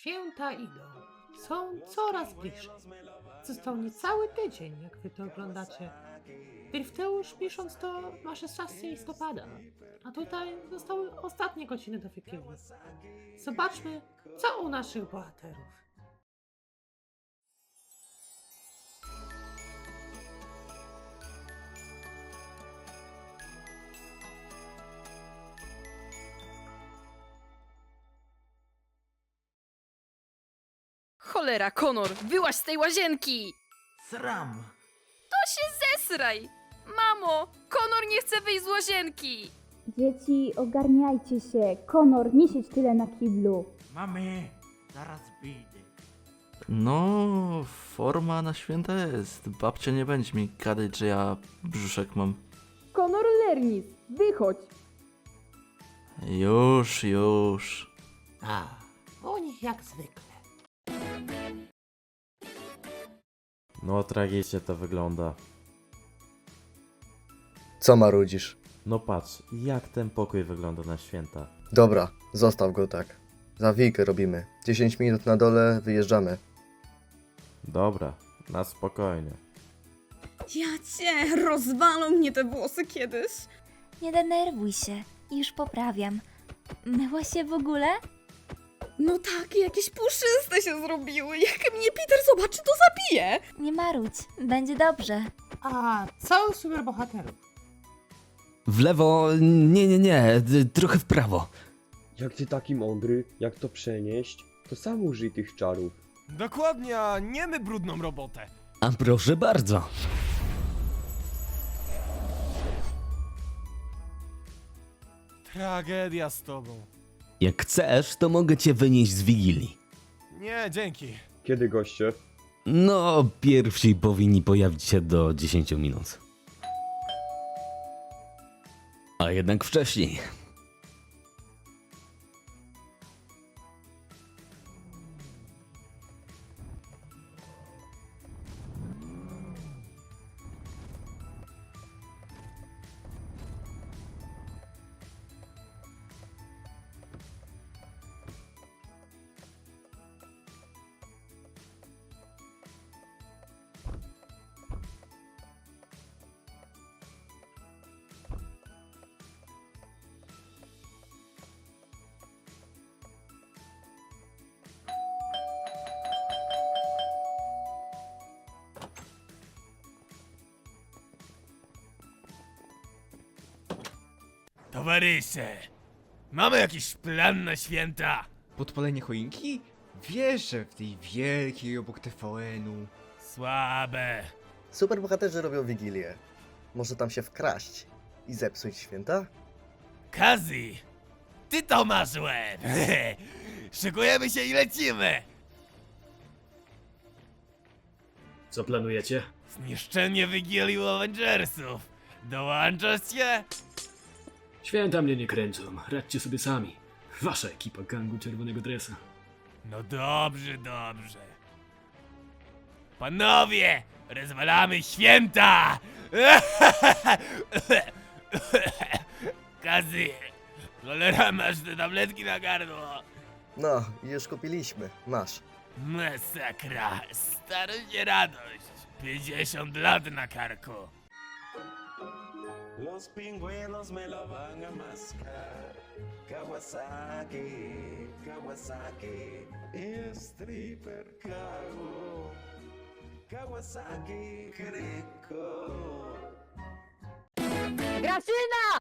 Święta idą. Są coraz bliżej. Został niecały tydzień, jak wy to oglądacie. Wirfteusz pisząc to ma 16 listopada, a tutaj zostały ostatnie godziny do Wigilii. Zobaczmy, co u naszych bohaterów. Cholera, Konor, wyłaź z tej łazienki! Sram! To się zesraj! Mamo, Konor nie chce wyjść z łazienki! Dzieci, ogarniajcie się. Konor, nie siedź tyle na kiblu. Mamy, zaraz wyjdę. No, forma na święta jest. Babcia nie będzie mi gadać, że ja brzuszek mam. Konor Lernis, wychodź. Już, już. A, nich jak zwykle. No tragicznie to wygląda. Co marudzisz? No patrz, jak ten pokój wygląda na święta. Dobra, zostaw go tak. Za wilkę robimy. 10 minut na dole, wyjeżdżamy. Dobra, na spokojnie. Ja cię, rozwalą mnie te włosy kiedyś! Nie denerwuj się, już poprawiam. Myła się w ogóle? No tak, jakieś puszyste się zrobiły. Jak mnie Peter zobaczy, to zabije! Nie marudź, będzie dobrze. A co superbohaterów? W lewo, nie, nie, nie, d- trochę w prawo. Jak ty taki mądry, jak to przenieść, to sam użyj tych czarów. Dokładnie, a nie my brudną robotę. A proszę bardzo. Tragedia z tobą. Jak chcesz, to mogę cię wynieść z Wigilii. Nie, dzięki. Kiedy goście? No, pierwsi powinni pojawić się do 10 minut. A jednak wcześniej. Towarzysze, mamy jakiś plan na święta? Podpalenie choinki? Wiesz, że w tej wielkiej obok TVN-u. Słabe. Superbohaterzy robią wigilię. Może tam się wkraść i zepsuć święta? Kazi, ty to masz łeb. Szykujemy się i lecimy. Co planujecie? Zniszczenie Wigilii u Avengersów. Dołączasz się? Święta mnie nie kręcą, radźcie sobie sami. Wasza ekipa gangu Czerwonego Dresa. No dobrze, dobrze. Panowie, rozwalamy święta! Kazy, cholera masz te tabletki na gardło. No, już kupiliśmy. Masz. Masakra, starość radość. 50 lat na karku. Los pingüinos me lo van a mascar. Kawasaki, Kawasaki, stripper cago. Kawasaki, Kryko. Grażyna!